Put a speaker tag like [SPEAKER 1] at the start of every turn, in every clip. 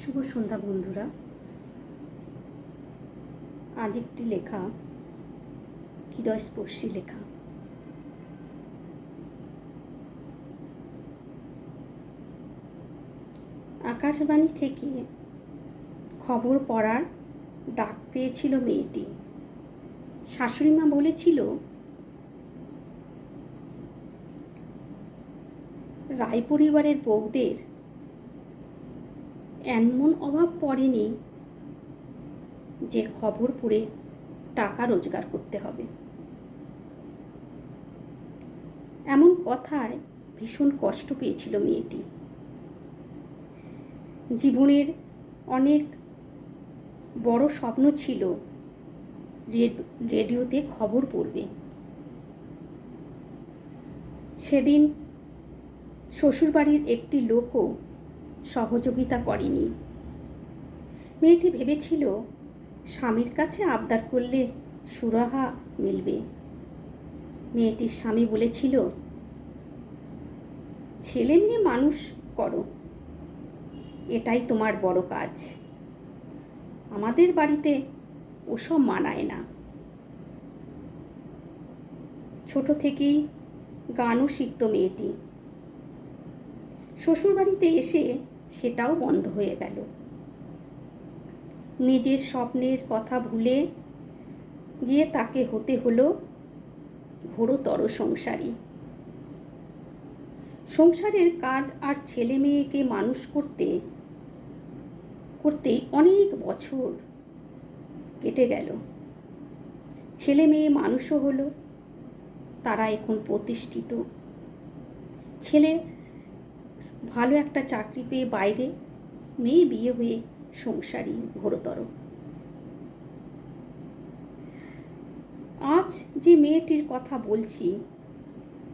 [SPEAKER 1] শুভ সন্ধ্যা বন্ধুরা। আজ একটি লেখা, হৃদয়স্পর্শী লেখা। আকাশবাণী থেকে খবর পড়ার ডাক পেয়েছিল মেয়েটি। শাশুড়িমা বলেছিল রায় পরিবারের বউদের এমন অভাব পড়েনি যে খবর পড়ে টাকা রোজগার করতে হবে। এমন কথায় ভীষণ কষ্ট পেয়েছিল মেয়েটি। জীবনের অনেক বড় স্বপ্ন ছিল রেডিওতে খবর পড়বে। সেদিন শ্বশুরবাড়ির একটি লোকও সহযোগিতা করেনি। মেয়েটি ভেবেছিল, স্বামীর কাছে আবদার করলে সুরাহা মিলবে। মেয়েটির স্বামী বলেছিল, ছেলে মেয়ে মানুষ করো। এটাই তোমার বড় কাজ। আমাদের বাড়িতে ওসব মানায় না ছোট থেকেই গানও শিখত মেয়েটি। শ্বশুরবাড়িতে এসে সেটাও বন্ধ হয়ে গেল। নিজের স্বপ্নের কথা ভুলে গিয়ে তাকে হতে হলো ঘোরতর সংসারী। সংসারের কাজ আর ছেলে মেয়েকে মানুষ করতে, করতেই অনেক বছর কেটে গেল। ছেলে মেয়ে মানুষও হলো, তারা এখন প্রতিষ্ঠিত। ছেলে ভালো একটা চাকরি পেয়ে বাইরে, মেয়ে বিয়ে হয়ে সংসারী ঘোরতর। আজ যে মেয়েটির কথা বলছি,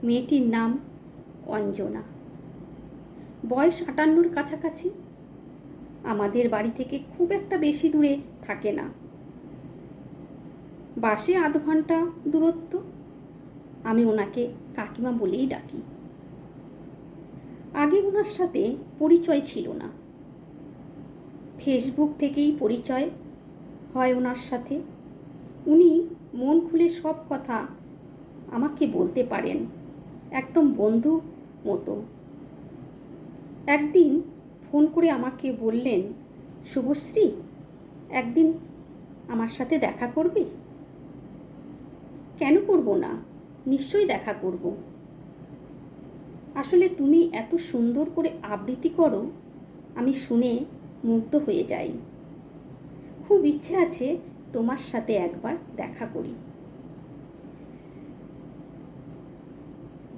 [SPEAKER 1] মেয়েটির নাম অঞ্জনা। বয়স আটান্নর কাছাকাছি। আমাদের বাড়ি থেকে খুব একটা বেশি দূরে থাকে না। বাসে আধ ঘণ্টা দূরত্ব। আমি ওনাকে কাকিমা বলেই ডাকি। আগে ওনার সাথে পরিচয় ছিল না। ফেসবুক থেকেই পরিচয় হয় ওনার সাথে। উনি মন খুলে সব কথা আমাকে বলতে পারেন, একদম বন্ধু মতো। একদিন ফোন করে আমাকে বললেন, শুভশ্রী, একদিন আমার সাথে দেখা করবে? কেন করব না? নিশ্চয়ই দেখা করব। আসলে তুমি এত সুন্দর করে আবৃত্তি করো, আমি শুনে মুগ্ধ হয়ে যাই। খুব ইচ্ছে আছে তোমার সাথে একবার দেখা করি।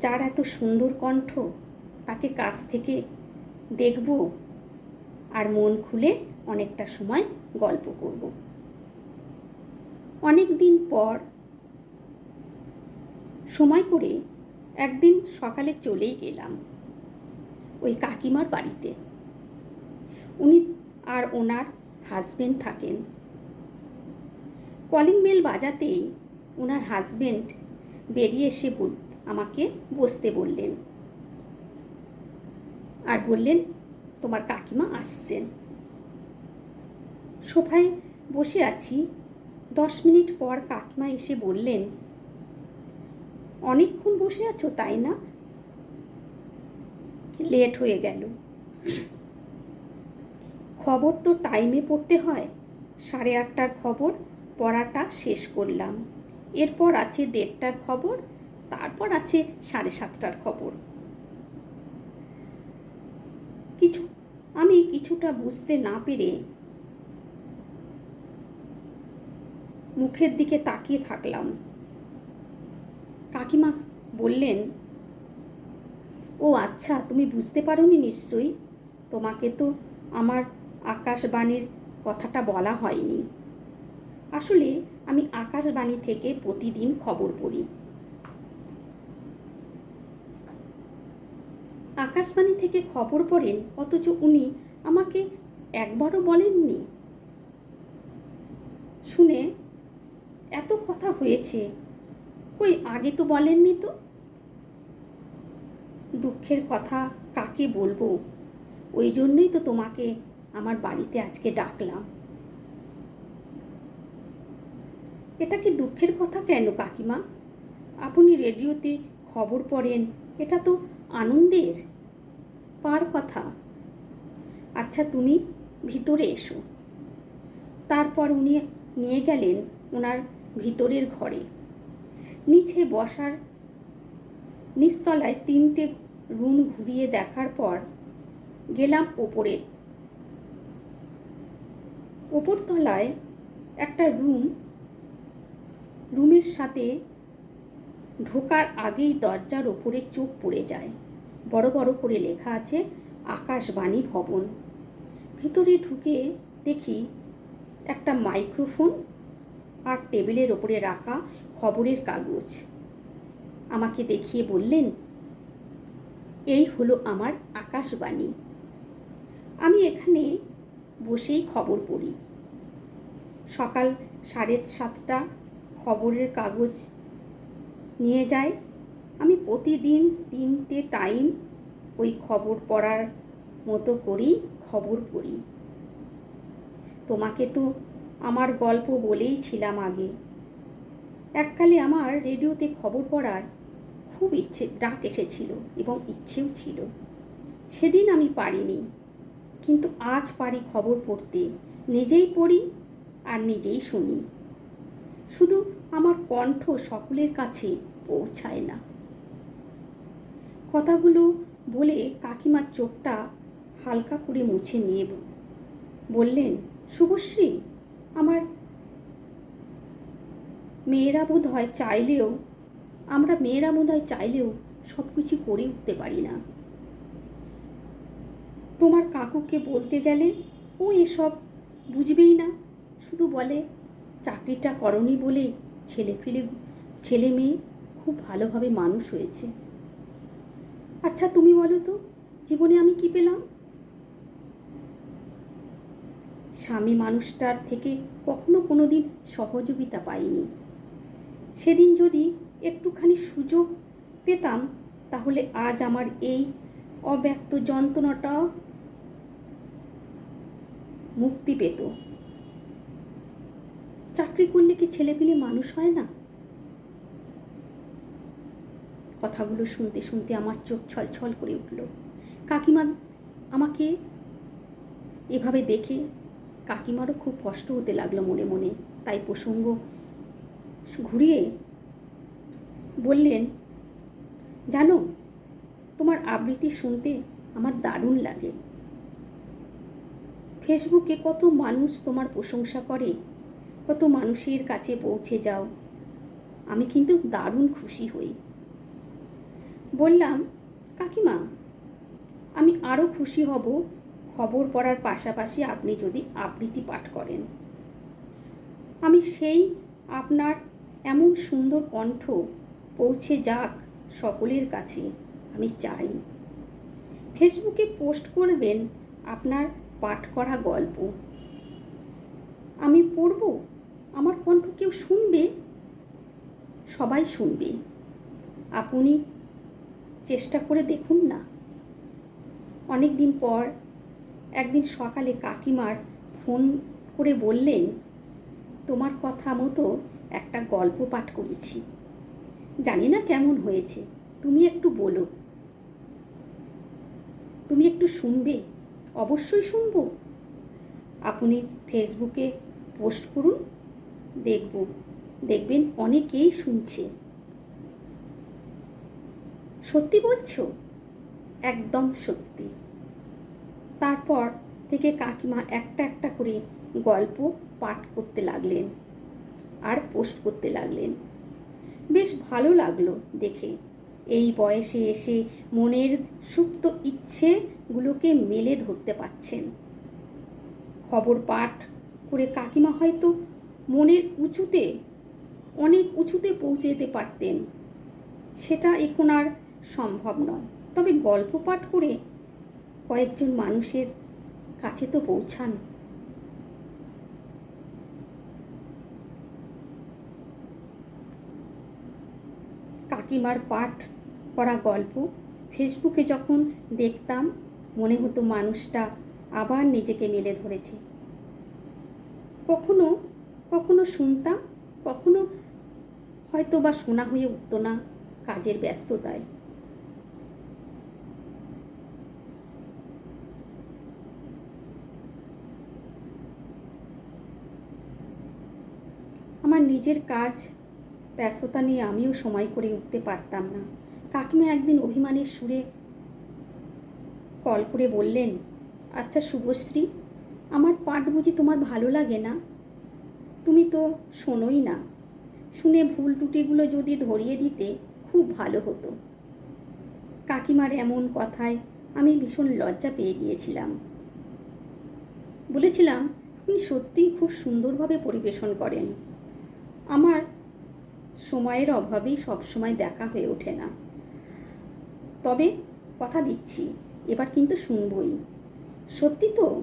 [SPEAKER 1] যার এত সুন্দর কণ্ঠ, তাকে কাছ থেকে দেখব আর মন খুলে অনেকটা সময় গল্প করব। অনেক দিন পর সময় করে একদিন সকালে চলেই গেলাম ওই কাকিমার বাড়িতে। উনি আর ওনার হাজবেন্ড থাকেন। কলিং বেল বাজাতেই ওনার হাজবেন্ড বেরিয়ে এসে বল, আমাকে বসতে বললেন। আর বললেন, তোমার কাকিমা আসছেন। সোফায় বসে আছি। দশ মিনিট পর কাকিমা এসে বললেন অনেকক্ষণ বসে আছো, তাই না? লেট হয়ে গেল। খবর তো টাইমে পড়তে হয়। সাড়ে আটটার খবর, পড়াটা শেষ করলাম। এরপর আছে দেড়টার খবর, তারপর আছে সাড়ে সাতটার খবর। কিছু, আমি কিছুটা বুঝতে না পেরে মুখের দিকে তাকিয়ে থাকলাম। কাকিমা বললেন, ও আচ্ছা তুমি বুঝতে পারোনি নিশ্চয়ই। তোমাকে তো আমার আকাশবাণীর কথাটা বলা হয়নি। আসলে আমি আকাশবাণী থেকে প্রতিদিন খবর পড়ি। আকাশবাণী থেকে খবর পড়েন, অথচ উনি আমাকে একবারও বলেননি। শুনে এত কথা হয়েছে কই, আগে তো বলেননি তো। দুঃখের কথা কাকে বলব? ওই জন্যই তো তোমাকে আমার বাড়িতে আজকে ডাকলাম। এটা কি দুঃখের কথা কেন কাকিমা? আপনি রেডিওতে খবর পড়েন, এটা তো আনন্দের। পার কথা। আচ্ছা তুমি ভিতরে এসো। তারপর উনি নিয়ে গেলেন ওনার ভিতরের ঘরে। নিচে বসার নিচতলায় তিনটে রুম ঘুরিয়ে দেখার পর গেলাম ওপরে। ওপরতলায় একটা রুম, রুমের সাথে ঢোকার আগেই দরজার ওপরে চোখ পড়ে যায়। বড় বড় করে লেখা আছে, আকাশবাণী ভবন। ভিতরে ঢুকে দেখি একটা মাইক্রোফোন আর টেবিলের ওপরে রাখা খবরের কাগজ। আমাকে দেখিয়ে বললেন, এই হলো আমার আকাশবাণী। আমি এখানে বসেই খবর পড়ি। সকাল সাড়ে সাতটা খবরের কাগজ নিয়ে যায়। আমি প্রতিদিন তিনটে টাইম ওই খবর পড়ার মতো করেই খবর পড়ি। তোমাকে তো আমার গল্প বলেই ছিলাম আগে। এককালে আমার রেডিওতে খবর পড়ার খুব ইচ্ছে, ডাক এসেছিল এবং ইচ্ছেও ছিল। সেদিন আমি পারিনি, কিন্তু আজ পারি খবর পড়তে। নিজেই পড়ি আর নিজেই শুনি। শুধু আমার কণ্ঠ সকলের কাছে পৌঁছায় না। কথাগুলো বলে কাকিমার চোখটা হালকা করে মুছে নিয়ে বললেন, শুভশ্রী আমার মেয়েরা বোধ হয় চাইলেও, আমরা মেয়েরা বোধ হয় চাইলেও সব কিছু করে উঠতে পারি না। তোমার কাকুকে বলতে গেলে ও এসব বুঝবেই না। শুধু বলে, চাকরিটা করনি বলে ছেলে ফেলে, ছেলে মেয়ে খুব ভালোভাবে মানুষ হয়েছে। আচ্ছা তুমি বলো তো, জীবনে আমি কি পেলাম? স্বামী মানুষটার থেকে কখনো কোনো দিন সহযোগিতা পাইনি। সেদিন যদি একটুখানি সুযোগ পেতাম, তাহলে আজ আমার এই অব্যক্ত যন্ত্রণাটা মুক্তি পেত। চাকরি করলে কি ছেলেপিলে মানুষ হয় না? কথাগুলো শুনতে শুনতে আমার চোখ ছলছল করে উঠল। কাকিমা আমাকে এভাবে দেখে কাকিমারও খুব কষ্ট হতে লাগল মনে মনে। তাই প্রসঙ্গ ঘুরিয়ে বললেন, জানো, তোমার আবৃত্তি শুনতে আমার দারুণ লাগে। ফেসবুকে কত মানুষ তোমার প্রশংসা করে, কত মানুষের কাছে পৌঁছে যাও। আমি কিন্তু দারুণ খুশি হই। বললাম, কাকিমা, আমি আরও খুশি হব খবর পড়ার পাশাপাশি আপনি যদি আবৃত্তি পাঠ করেন। আমি সেই আপনার এমন সুন্দর কণ্ঠ পৌঁছে যাক সকলের কাছে, আমি চাই। ফেসবুকে পোস্ট করবেন আপনার পাঠ করা গল্প। আমি পড়ব? আমার কণ্ঠ কেউ শুনবে? সবাই শুনবে। আপনি চেষ্টা করে দেখুন না। অনেক দিন পর একদিন সকালে কাকিমার ফোন করে বললেন, তোমার কথা মতো একটা গল্প পাঠ করেছি। জানি না কেমন হয়েছে। তুমি একটু বলো। তুমি একটু শুনবে? অবশ্যই শুনব। আপনি ফেসবুকে পোস্ট করুন, দেখব। দেখবেন অনেকেই শুনছে। সত্যি বলছো? একদম সত্যি। তারপর থেকে কাকিমা একটা একটা করে গল্প পাঠ করতে লাগলেন আর পোস্ট করতে লাগলেন। বেশ ভালো লাগল দেখে। এই বয়সে এসে মনের সুপ্ত ইচ্ছেগুলোকে মেলে ধরতে পাচ্ছেন খবর পাঠ করে কাকিমা হয়তো মনের উঁচুতে, অনেক উঁচুতে পৌঁছে যেতে পারতেন। সেটা এখন আর সম্ভব নয়। তবে গল্প পাঠ করে কয়েকজন মানুষের কাছে তো পৌঁছান। কাকিমার পাঠ করা গল্প ফেসবুকে যখন দেখতাম, মনে হতো মানুষটা আবার নিজেকে মেলে ধরেছে। কখনো কখনো শুনতাম, কখনো হয়তো বা শোনা হয়ে উঠতো না কাজের ব্যস্ততায় আমার নিজের কাজ, ব্যস্ততা নিয়ে আমিও সময় করে উঠতে পারতাম না। কাকিমা একদিন অভিমানের সুরে কল করে বললেন আচ্ছা শুভশ্রী, আমার পাঠ বুঝি তোমার ভালো লাগে না? তুমি তো শোনোই না। শুনে ভুল ত্রুটিগুলো যদি ধরিয়ে দিতে খুব ভালো হতো কাকিমার এমন কথায় আমি ভীষণ লজ্জা পেয়ে গিয়েছিলাম। বলেছিলাম আপনি সত্যিই খুব সুন্দরভাবে পরিবেশন করেন। আমার সময়ের অভাবেই সবসময় দেখা হয়ে ওঠে না। তবে কথা দিচ্ছি, এবার কিন্তু শুনবই। সত্যি তো?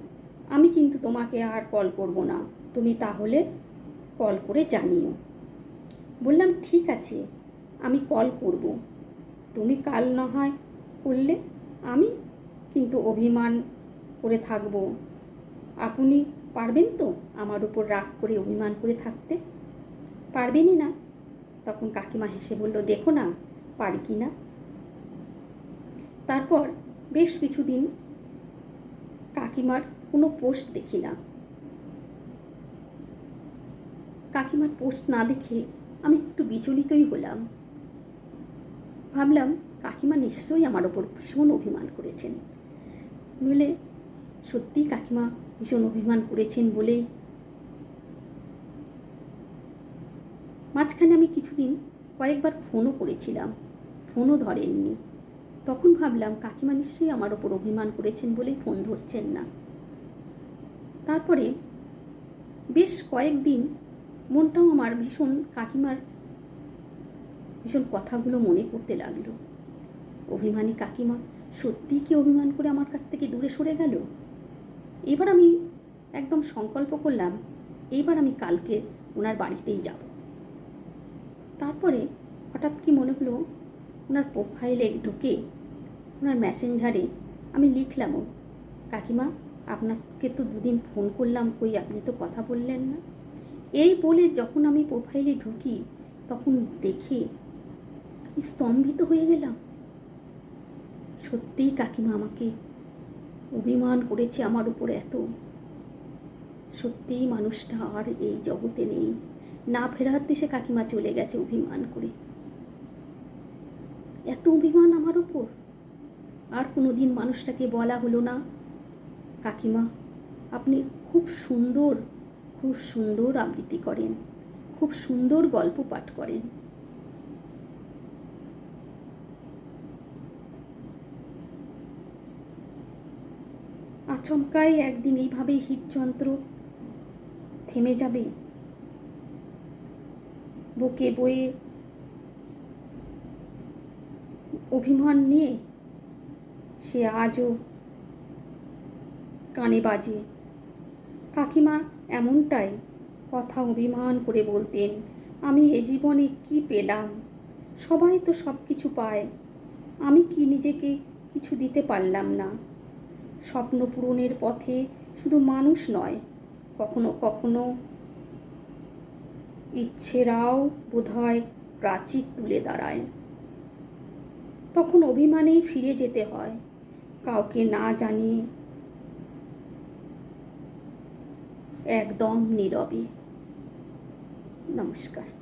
[SPEAKER 1] আমি কিন্তু তোমাকে আর কল করব না। তুমি তাহলে কল করে জানিও। বললাম, ঠিক আছে, আমি কল করব। তুমি কাল না হয় করলে আমি কিন্তু অভিমান করে থাকব। আপনি পারবেন তো আমার উপর রাগ করে অভিমান করে থাকতে? পারবেনই না। তখন কাকিমা হেসে বলল, দেখো না, পারি কি না? তারপর বেশ কিছুদিন কাকিমার কোনো পোস্ট দেখি না। কাকিমার পোস্ট না দেখে আমি একটু বিচলিতই হলাম। ভাবলাম, কাকিমা নিশ্চয়ই আমার ওপর ভীষণ অভিমান করেছেন। নইলে সত্যিই কাকিমা ভীষণ অভিমান করেছেন বলেই মাঝখানে আমি কিছুদিন কয়েকবার ফোনও করেছিলাম, ফোনও ধরেননি। তখন ভাবলাম, কাকিমা নিশ্চয়ই আমার ওপর অভিমান করেছেন বলেই ফোন ধরছেন না। তারপরে বেশ কয়েকদিন মনটাও আমার ভীষণ কাকিমার ভীষণ কথাগুলো মনে পড়তে লাগল। অভিমানী কাকিমা সত্যিই কি অভিমান করে আমার কাছ থেকে দূরে সরে গেল? এবার আমি একদম সংকল্প করলাম এইবার আমি কালকে ওনার বাড়িতেই যাব। তারপরে হঠাৎ কি মনে হলো, ওনার প্রোফাইলে ঢুকে, ওনার মেসেঞ্জারে আমি লিখলামও কাকিমা, আপনাকে তো দুদিন ফোন করলাম, কই আপনি তো কথা বললেন না? এই বলে যখন আমি প্রোফাইলে ঢুকি, তখন দেখে আমি স্তম্ভিত হয়ে গেলাম। সত্যিই কাকিমা আমাকে অভিমান করেছে আমার উপর এত। সত্যিই মানুষটা আর এই জগতে নেই। না ফেরার দেশে কাকিমা চলে গেছে অভিমান করে। এত অভিমান আমার ওপর? আর কোনো দিন মানুষটাকে বলা হলো না, কাকিমা, আপনি খুব সুন্দর খুব সুন্দর আবৃত্তি করেন, খুব সুন্দর গল্প পাঠ করেন। আচমকাই একদিন এইভাবে হৃদযন্ত্র থেমে যাবে। বুকে বয়ে অভিমান নিয়ে সে আজও কানে বাজে। কাকিমা এমনটাই কথা অভিমান করে বলতেন, আমি এ জীবনে কি পেলাম? সবাই তো সব কিছু পায়। আমি কি নিজেকে কিছু দিতে পারলাম না? স্বপ্ন পূরণের পথে শুধু মানুষ নয়, কখনো কখনো ইচ্ছেরাও বোধহয় প্রাচীর তুলে দাঁড়ায়। তখন অভিমানেই ফিরে যেতে হয়, কাউকে না জানিয়ে একদম নীরবে। নমস্কার।